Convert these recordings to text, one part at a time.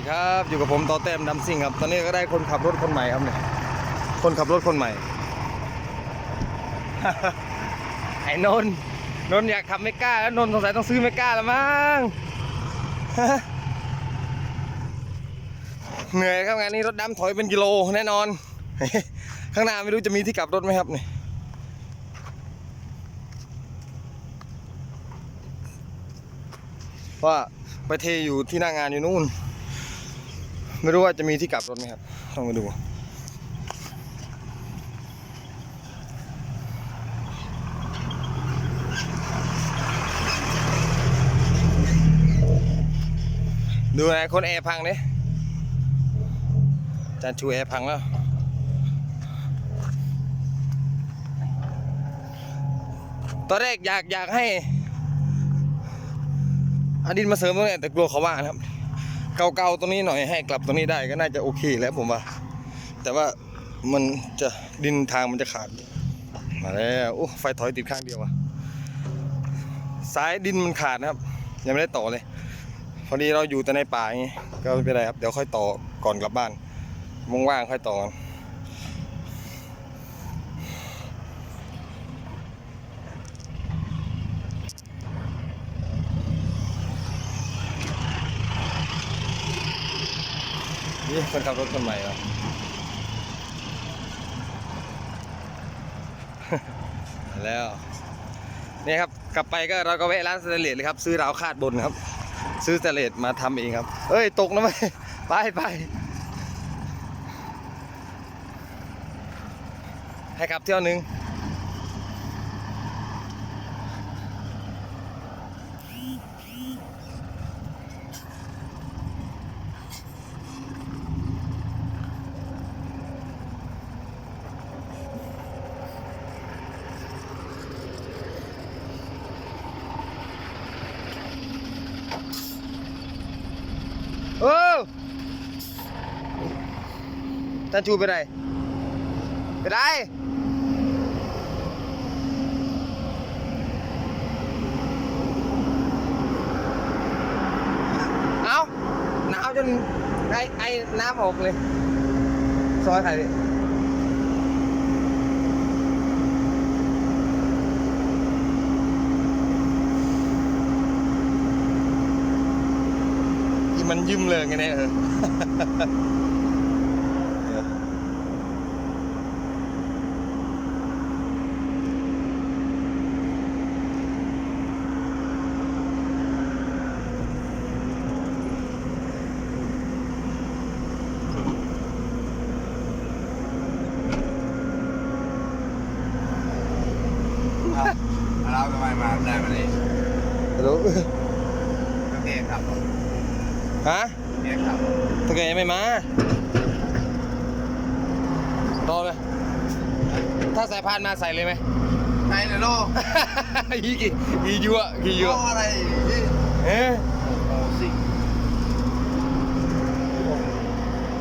ดีครับอยู่กับผมต่อแต้มดำซิ่งครับ ตอนนี้ก็ได้คนขับรถคนใหม่ครับเนี่ยคนขับรถคนใหม่ไอ้นนนนอยากขับไม่กล้าแล้วนนสงสัยต้องซื้อไม่กล้าแล้วมั้งเหนื่อยครับงานนี้รถดำถอยเป็นกิโลแน่นอน ข้างหน้าไม่รู้จะมีที่กลับรถไหมครับเนี่ยว่าไปเทอยู่ที่หน้างานอยู่นู่น ไม่รู้ว่าจะมีที่กลับรถไหมครับต้องมาดูดูนะคนแอร์พังเนี่ยจานชูแอร์พังแล้ว ตอนแรกอยากอยากให้อดินมาเสริมตรงนี้แต่กลัวเขาว่านะครับ เก่าๆตรงนี้หน่อยให้กลับตรงนี้ได้ก็น่าจะโอเคแล้วผมว่า แต่ว่ามันจะดินทางมันจะขาด มาแล้วโอ้ไฟถอยติดข้างเดียววะสายดินมันขาดนะครับ ยังไม่ได้ต่อเลย พอดีเราอยู่แต่ในป่าไงก็ไม่เป็นไรครับ เดี๋ยวค่อยต่อก่อนกลับบ้านว่างๆค่อยต่อกัน นี่คนขับรถคนใหม่เหรอแล้วนี่ครับกลับไปก็เราก็แวะร้านสเตเลสเลยครับ ซื้อราวคาดบนครับ ซื้อสเตเลสมาทำเองครับ เอ้ยตกนะไม่ไปไปให้ขับเที่ยวหนึง โอ้ ท่านชูไปไหนไปไหนเอาหนาวจนไอไอน้ำออกเลยซอยใครดิมันยืมเลยไงเนี่ยเออ เราทำไมมาได้มานี่ฮัลโหลโอเคครับฮะโอเคครับตะเกียยังไม่มารอไหมถ้าสายพานมาใส่เลยไหมไหนเลยโลยี่กี่กี่ยัวกี่ยัวโลอะไรนี่เอ๊ะ โอ้สิ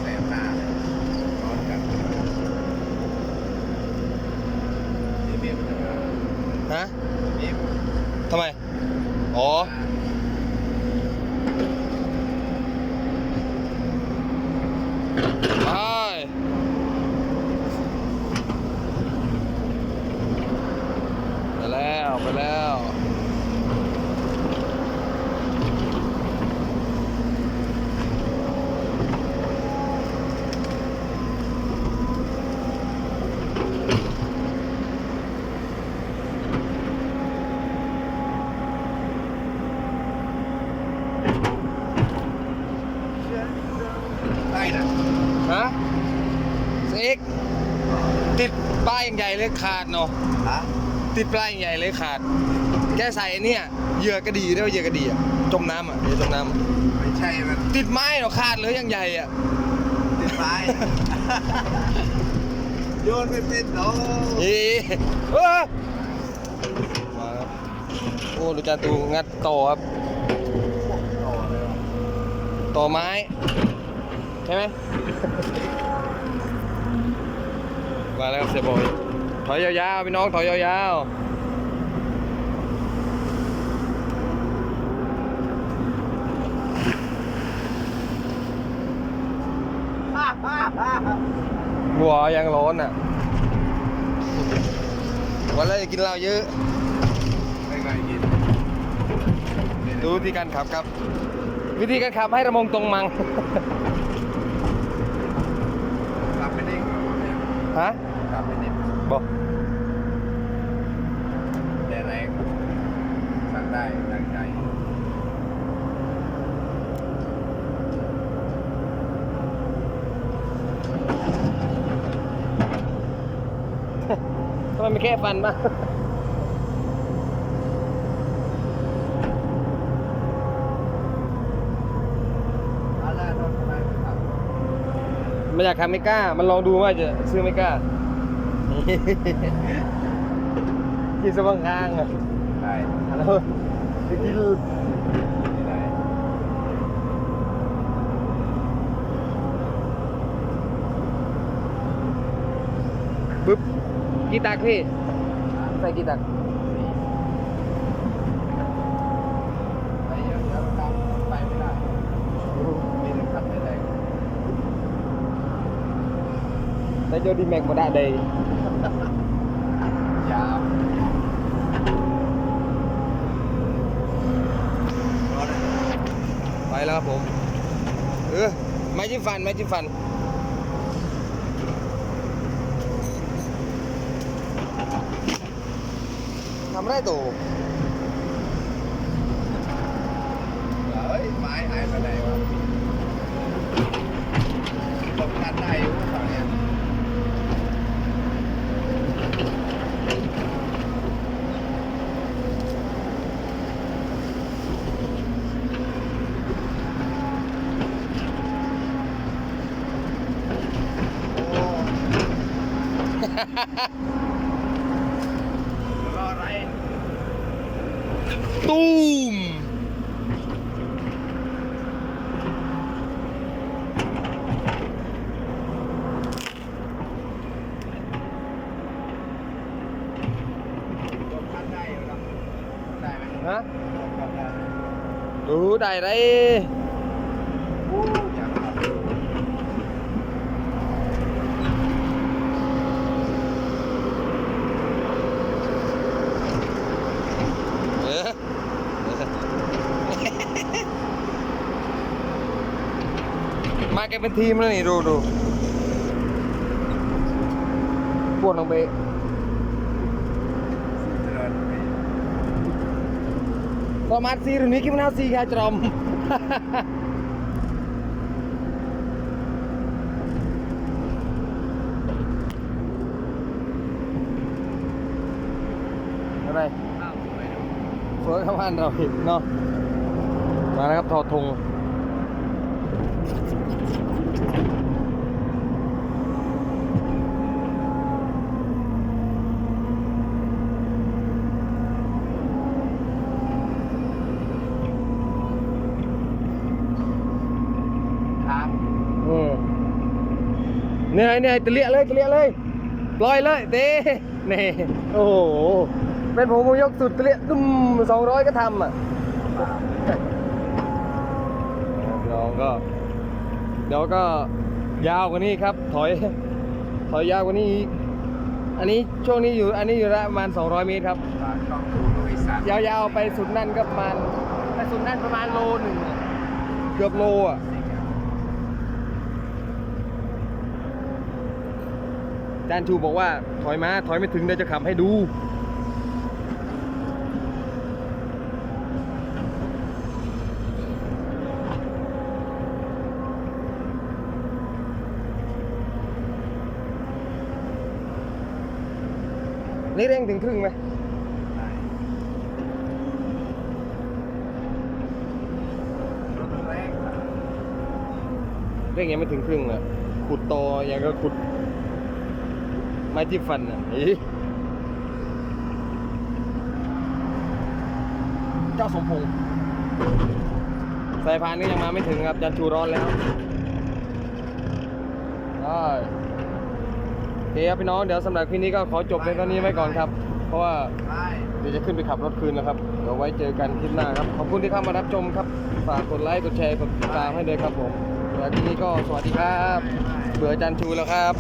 แสบหน้าเลยร้อนกันนี่เมียมันจะมา ฮะ นี่ ทำไม อ๋อ ไปไปแล้วไปแล้ว ได้นะ ฮะเซ็กติดป้ายอย่างใหญ่ เลยขาดเนาะฮะติดป้ายอย่างใหญ่เลยขาด แกใส่ไอ้เนี่ยเหยื่อกระดีได้ว่าเหยื่อกระดีอะจมน้ำอะเหยื่อจมน้ำอะไม่ใช่มันติดไม้เนาะขาดเลยอย่างใหญ่อะ ติดไม้ โยนไม่เป็นเนาะเอ๊ะเออมาครับโอ้ดูจานตูงัดต่อครับ ต่อเลยวะต่อไม้ ใช่ไหม มาแล้วครับเสียบอย ถอยยาวๆพี่น้องถอยยาวๆหัวยังร้อนอะ วันแรกจะกินเหล้าเยอะไม่เคยกิน ดูวิธีการขับครับ วิธีการขับให้ระมงตรงมังกลับไปนิ่งเนี่ยฮะ กลับไปนิ่ง บอก แต่แรงสั่งได้ตั้งใจ ทำไมไม่ แค่ฟันบ้างอะไรรถทำไมไม่ขับไม่อยากขับไม่กล้า มันลองดูว่าจะซื้อไม่กล้ากินสะบังข้างอะได้แล้วจะกิน ที่ไหน ปึ๊บ กี่ตักพี่ ใส่กี่ตักไปเยอะเดี๋ยวตามไปไม่ได้ มีแต่ขับไม่แรงใส่โจดีแม็กมาได้เลยยาวไปแล้วครับผม เออไม้จิ้มฟันไม้จิ้มฟัน ทำไรตัวเฮ้ยไม้หายไปไหนวะตกกันได้อยู่ตอนเนี้ย โอ้รออะไร ตูม ตกกันได้อยู่ครับได้ไหม ฮะ ตกกันได้ ดู ได้ไรอู้อยากขับเออมาแกเป็นทีมแล้วนี่ ดูดูปวดลงไป เจริญไป Selamat sih, Runi gimana sih ya, Crom? อะไรข้าวไปดูสาบ้านเราอีกเนาะมาแล้วครับทอทงครับอืมเหนื่อยเหนื่อยตะเลียเลยตะเลียเลยปล่อยเลยเต้นี่โอ้โหเป็นผมผมยกสุดตะเลียตุ้มสองร้อยก็ทำอะเดี๋ยวก็เดี๋ยวก็ยาวกว่านี้ครับ ถอย ถอยยาวกว่านี้อีกอันนี้ช่วงนี้อยู่อันนี้อยู่ละประมาณ 200 เมตรครับฝากช่องดูลุยสันยาวๆไปสุดนั่นก็ประมาณไปสุดนั่นประมาณโลหนึ่งอะเกือบโลอะ จานชูบอกว่าถอยมาถอยไม่ถึงเดี๋ยวจะขับให้ดูนี่เร่งถึงครึ่งไหมเร่งยังไม่ถึงครึ่งอะขุดตอยังก็ขุด ไม้จิ้มฟันอะอีเจ้าสมพงษ์สายพานนี่ยังมาไม่ถึงครับจันชูร้อนแล้วได้โอเคครับพี่น้องเดี๋ยวสำหรับคลิปนี้ก็ขอจบในตอนนี้ไว้ก่อนครับ เพราะว่าเดี๋ยวจะขึ้นไปขับรถคืนนะครับเดี๋ยวไว้เจอกันคลิปหน้าครับ ขอบคุณที่เข้ามารับชมครับ ฝากกดไลค์กดแชร์กดติดตามให้ด้วยครับผมเจอที่นี้ก็สวัสดีครับ เบื่อจารย์ชูแล้วครับ